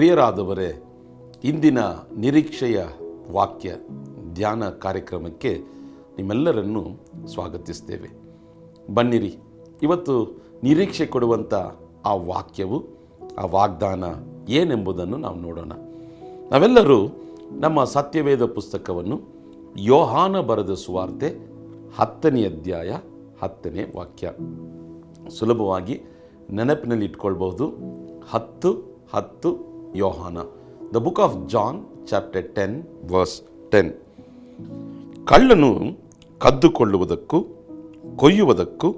ಪ್ರಿಯರಾದವರೇ, ಇಂದಿನ ನಿರೀಕ್ಷೆಯ ವಾಕ್ಯ ಧ್ಯಾನ ಕಾರ್ಯಕ್ರಮಕ್ಕೆ ನಿಮ್ಮೆಲ್ಲರನ್ನು ಸ್ವಾಗತಿಸ್ತೇವೆ. ಬನ್ನಿರಿ, ಇವತ್ತು ನಿರೀಕ್ಷೆ ಕೊಡುವಂಥ ಆ ವಾಕ್ಯವು, ಆ ವಾಗ್ದಾನ ಏನೆಂಬುದನ್ನು ನಾವು ನೋಡೋಣ. ನಾವೆಲ್ಲರೂ ನಮ್ಮ ಸತ್ಯವೇದ ಪುಸ್ತಕವನ್ನು ಯೋಹಾನ ಬರೆದ ಸುವಾರ್ತೆ ಹತ್ತನೇ ಅಧ್ಯಾಯ ಹತ್ತನೇ ವಾಕ್ಯ. ಸುಲಭವಾಗಿ ನೆನಪಿನಲ್ಲಿ ಇಟ್ಕೊಳ್ಬಹುದು ಹತ್ತು ಹತ್ತು ಯೋಹಾನ the book of John chapter ten verse ten ಕಳ್ಳನು ಕದ್ದುಕೊಳ್ಳುವುದಕ್ಕೂ ಕೊಯ್ಯುವುದಕ್ಕೂ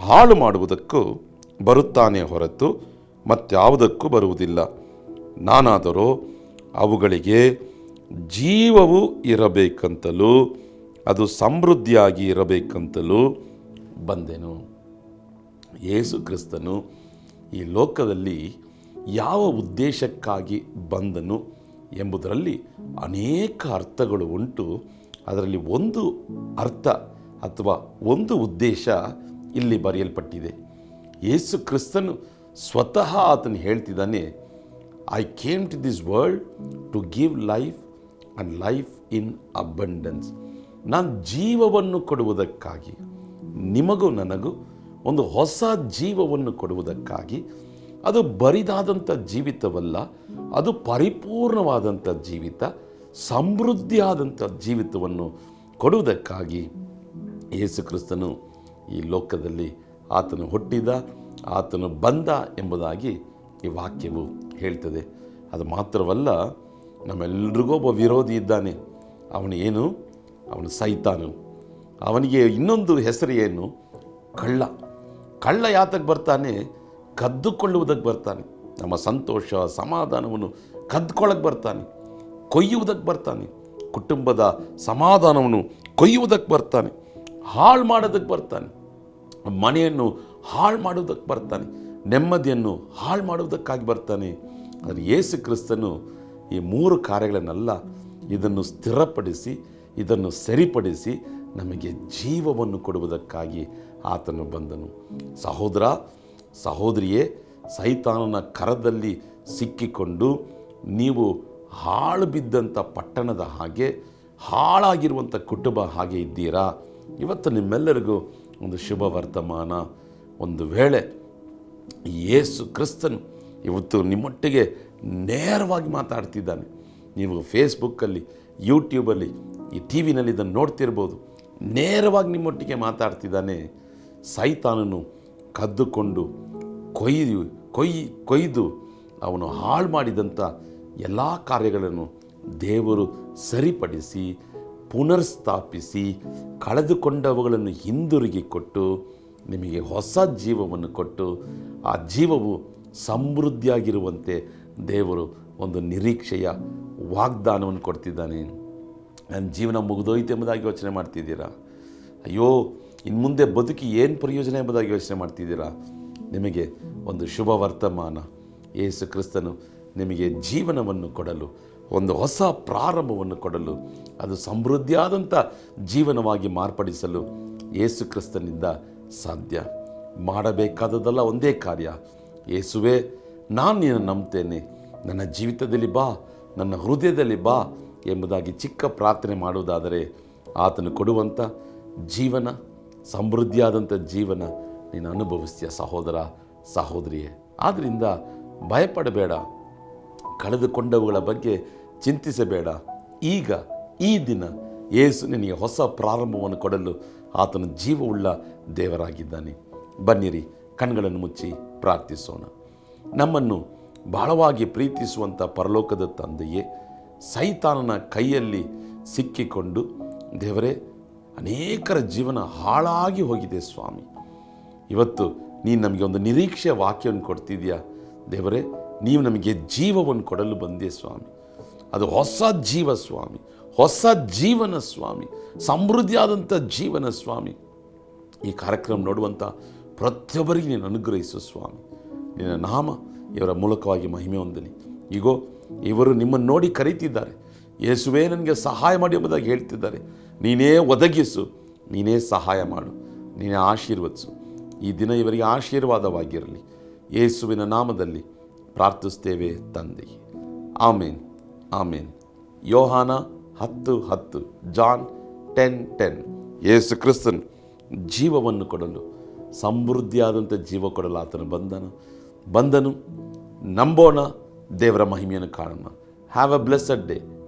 ಹಾಳು ಮಾಡುವುದಕ್ಕೂ ಬರುತ್ತಾನೆ ಹೊರತು ಮತ್ಯಾವುದಕ್ಕೂ ಬರುವುದಿಲ್ಲ. ನಾನಾದರೂ, ಅವುಗಳಿಗೆ ಜೀವವು ಇರಬೇಕಂತಲೂ, ಅದು ಸಮೃದ್ಧಿಯಾಗಿ ಇರಬೇಕಂತಲೂ ಬಂದೆನು. ಯೇಸು ಕ್ರಿಸ್ತನು ಈ ಲೋಕದಲ್ಲಿ ಯಾವ ಉದ್ದೇಶಕ್ಕಾಗಿ ಬಂದನು ಎಂಬುದರಲ್ಲಿ ಅನೇಕ ಅರ್ಥಗಳು ಉಂಟು. ಅದರಲ್ಲಿ ಒಂದು ಅರ್ಥ ಅಥವಾ ಒಂದು ಉದ್ದೇಶ ಇಲ್ಲಿ ಬರೆಯಲ್ಪಟ್ಟಿದೆ. ಯೇಸು ಕ್ರಿಸ್ತನು ಸ್ವತಃ ಆತನು ಹೇಳ್ತಿದ್ದಾನೆ I came to this world to give life and life in abundance ನಾನು ಜೀವವನ್ನು ಕೊಡುವುದಕ್ಕಾಗಿ, ನಿಮಗೂ ನನಗೂ ಒಂದು ಹೊಸ ಜೀವವನ್ನು ಕೊಡುವುದಕ್ಕಾಗಿ ಅದು ಬರಿದಾದಂಥ ಜೀವಿತವಲ್ಲ, ಅದು ಪರಿಪೂರ್ಣವಾದಂಥ ಜೀವಿತ, ಸಮೃದ್ಧಿಯಾದಂಥ ಜೀವಿತವನ್ನು ಕೊಡುವುದಕ್ಕಾಗಿ ಯೇಸು ಕ್ರಿಸ್ತನು ಈ ಲೋಕದಲ್ಲಿ ಆತನು ಹುಟ್ಟಿದ, ಆತನು ಬಂದ ಎಂಬುದಾಗಿ ಈ ವಾಕ್ಯವು ಹೇಳ್ತದೆ. ಅದು ಮಾತ್ರವಲ್ಲ, ನಮ್ಮೆಲ್ರಿಗೂ ಒಬ್ಬ ವಿರೋಧಿ ಇದ್ದಾನೆ. ಅವನು ಏನು? ಅವನು ಸೈತಾನು. ಅವನಿಗೆ ಇನ್ನೊಂದು ಹೆಸರು ಏನು? ಕಳ್ಳ. ಕಳ್ಳ ಯಾತಕ್ಕೆ ಬರ್ತಾನೆ? ಕದ್ದುಕೊಳ್ಳುವುದಕ್ಕೆ ಬರ್ತಾನೆ. ನಮ್ಮ ಸಂತೋಷ, ಸಮಾಧಾನವನ್ನು ಕದ್ಕೊಳ್ಳೋಕೆ ಬರ್ತಾನೆ. ಕೊಯ್ಯುವುದಕ್ಕೆ ಬರ್ತಾನೆ. ಕುಟುಂಬದ ಸಮಾಧಾನವನ್ನು ಕೊಯ್ಯುವುದಕ್ಕೆ ಬರ್ತಾನೆ. ಹಾಳು ಮಾಡೋದಕ್ಕೆ ಬರ್ತಾನೆ. ಮನೆಯನ್ನು ಹಾಳು ಮಾಡುವುದಕ್ಕೆ ಬರ್ತಾನೆ. ನೆಮ್ಮದಿಯನ್ನು ಹಾಳು ಮಾಡುವುದಕ್ಕಾಗಿ ಬರ್ತಾನೆ. ಆದರೆ ಯೇಸು ಕ್ರಿಸ್ತನು ಈ ಮೂರು ಕಾರ್ಯಗಳನ್ನೆಲ್ಲ ಇದನ್ನು ಸ್ಥಿರಪಡಿಸಿ, ಇದನ್ನು ಸರಿಪಡಿಸಿ ನಮಗೆ ಜೀವವನ್ನು ಕೊಡುವುದಕ್ಕಾಗಿ ಆತನು ಬಂದನು. ಸಹೋದರ ಸಹೋದರಿಯೇ, ಸೈತಾನನ ಕರದಲ್ಲಿ ಸಿಕ್ಕಿಕೊಂಡು ನೀವು ಹಾಳು ಬಿದ್ದಂಥ ಪಟ್ಟಣದ ಹಾಗೆ ಹಾಳಾಗಿರುವಂಥ ಕುಟುಂಬ ಹಾಗೆ ಇದ್ದೀರಾ? ಇವತ್ತು ನಿಮ್ಮೆಲ್ಲರಿಗೂ ಒಂದು ಶುಭ ವರ್ತಮಾನ. ಒಂದು ವೇಳೆ ಯೇಸು ಕ್ರಿಸ್ತನು ಇವತ್ತು ನಿಮ್ಮೊಟ್ಟಿಗೆ ನೇರವಾಗಿ ಮಾತಾಡ್ತಿದ್ದಾನೆ. ನೀವು ಫೇಸ್ಬುಕ್ಕಲ್ಲಿ, ಯೂಟ್ಯೂಬಲ್ಲಿ, ಈ ಟಿ ವಿನಲ್ಲಿ ಇದನ್ನು ನೋಡ್ತಿರ್ಬೋದು. ನೇರವಾಗಿ ನಿಮ್ಮೊಟ್ಟಿಗೆ ಮಾತಾಡ್ತಿದ್ದಾನೆ. ಸೈತಾನನು ಕದ್ದುಕೊಂಡು ಕೊಯ್ದು, ಕೊಯ್, ಕೊಯ್ದು ಅವನು ಹಾಳು ಮಾಡಿದಂಥ ಎಲ್ಲ ಕಾರ್ಯಗಳನ್ನು ದೇವರು ಸರಿಪಡಿಸಿ, ಪುನರ್ಸ್ಥಾಪಿಸಿ, ಕಳೆದುಕೊಂಡವುಗಳನ್ನು ಹಿಂದಿರುಗಿ ಕೊಟ್ಟು, ನಿಮಗೆ ಹೊಸ ಜೀವವನ್ನು ಕೊಟ್ಟು, ಆ ಜೀವವು ಸಮೃದ್ಧಿಯಾಗಿರುವಂತೆ ದೇವರು ಒಂದು ನಿರೀಕ್ಷೆಯ ವಾಗ್ದಾನವನ್ನು ಕೊಡ್ತಿದ್ದಾನೆ. ನನ್ನ ಜೀವನ ಮುಗಿದೋಯ್ತು ಎಂಬುದಾಗಿ ಯೋಚನೆ ಮಾಡ್ತಿದ್ದೀರಾ? ಅಯ್ಯೋ ಇನ್ನು ಮುಂದೆ ಬದುಕಿ ಏನು ಪ್ರಯೋಜನ ಎಂಬುದಾಗಿ ಯೋಚನೆ ಮಾಡ್ತಿದ್ದೀರಾ? ನಿಮಗೆ ಒಂದು ಶುಭ ವರ್ತಮಾನ. ಯೇಸು ಕ್ರಿಸ್ತನು ನಿಮಗೆ ಜೀವನವನ್ನು ಕೊಡಲು, ಒಂದು ಹೊಸ ಪ್ರಾರಂಭವನ್ನು ಕೊಡಲು, ಅದು ಸಮೃದ್ಧಿಯಾದಂಥ ಜೀವನವಾಗಿ ಮಾರ್ಪಡಿಸಲು ಯೇಸು ಕ್ರಿಸ್ತನಿಂದ ಸಾಧ್ಯ. ಮಾಡಬೇಕಾದದಲ್ಲ ಒಂದೇ ಕಾರ್ಯ. ಯೇಸುವೆ ನಾನು ನೀನು ನಂಬ್ತೇನೆ. ನನ್ನ ಜೀವಿತದಲ್ಲಿ ಬಾ, ನನ್ನ ಹೃದಯದಲ್ಲಿ ಬಾ ಎಂಬುದಾಗಿ ಚಿಕ್ಕ ಪ್ರಾರ್ಥನೆ ಮಾಡುವುದಾದರೆ ಆತನು ಕೊಡುವಂಥ ಜೀವನ ಸಮೃದ್ಧಿಯಾದಂಥ ಜೀವನ ನೀನು ಅನುಭವಿಸ್ತೀಯ ಸಹೋದರ, ಸಹೋದರಿಯೇ. ಆದ್ದರಿಂದ ಭಯಪಡಬೇಡ. ಕಳೆದುಕೊಂಡವುಗಳ ಬಗ್ಗೆ ಚಿಂತಿಸಬೇಡ. ಈಗ ಈ ದಿನ ಯೇಸು ನಿನಗೆ ಹೊಸ ಪ್ರಾರಂಭವನ್ನು ಕೊಡಲು ಆತನ ಜೀವವುಳ್ಳ ದೇವರಾಗಿದ್ದಾನೆ. ಬನ್ನಿರಿ ಕಣ್ಗಳನ್ನು ಮುಚ್ಚಿ ಪ್ರಾರ್ಥಿಸೋಣ. ನಮ್ಮನ್ನು ಬಹಳವಾಗಿ ಪ್ರೀತಿಸುವಂಥ ಪರಲೋಕದ ತಂದೆಯೇ, ಸೈತಾನನ ಕೈಯಲ್ಲಿ ಸಿಕ್ಕಿಕೊಂಡು, ದೇವರೇ ಅನೇಕರ ಜೀವನ ಹಾಳಾಗಿ ಹೋಗಿದೆ ಸ್ವಾಮಿ. ಇವತ್ತು ನೀನು ನಮಗೆ ಒಂದು ನಿರೀಕ್ಷೆಯ ವಾಕ್ಯವನ್ನು ಕೊಡ್ತಿದ್ಯಾ? ದೇವರೇ, ನೀವು ನಮಗೆ ಜೀವವನ್ನು ಕೊಡಲು ಬಂದೆ ಸ್ವಾಮಿ. ಅದು ಹೊಸ ಜೀವ ಸ್ವಾಮಿ, ಹೊಸ ಜೀವನ ಸ್ವಾಮಿ, ಸಮೃದ್ಧಿಯಾದಂಥ ಜೀವನ ಸ್ವಾಮಿ. ಈ ಕಾರ್ಯಕ್ರಮ ನೋಡುವಂಥ ಪ್ರತಿಯೊಬ್ಬರಿಗೆ ನೀನು ಅನುಗ್ರಹಿಸು ಸ್ವಾಮಿ. ನಿನ್ನ ನಾಮ ಇವರ ಮೂಲಕವಾಗಿ ಮಹಿಮೆ ಹೊಂದಲಿ. ಈಗೋ ಇವರು ನಿಮ್ಮನ್ನು ನೋಡಿ ಕರೀತಿದ್ದಾರೆ. ಯೇಸುವೇ ನನಗೆ ಸಹಾಯ ಮಾಡಿ ಎಂಬುದಾಗಿ ಹೇಳ್ತಿದ್ದಾರೆ. ನೀನೇ ಒದಗಿಸು, ನೀನೇ ಸಹಾಯ ಮಾಡು, ನೀನೇ ಆಶೀರ್ವದಿಸು. ಈ ದಿನ ಇವರಿಗೆ ಆಶೀರ್ವಾದವಾಗಿರಲಿ. ಯೇಸುವಿನ ನಾಮದಲ್ಲಿ ಪ್ರಾರ್ಥಿಸ್ತೇವೆ ತಂದೆ. ಆಮೇನ್ ಆಮೇನ್. ಯೋಹಾನ ಹತ್ತು ಹತ್ತು, ಜಾನ್ ಟೆನ್ ಟೆನ್. ಯೇಸು ಕ್ರಿಸ್ತನ್ ಜೀವವನ್ನು ಕೊಡಲು, ಸಮೃದ್ಧಿಯಾದಂಥ ಜೀವ ಕೊಡಲು ಆತನು ಬಂದನು ಬಂದನು ನಂಬೋಣ, ದೇವರ ಮಹಿಮೆಯನ್ನು ಕಾಣೋಣ. Have a blessed day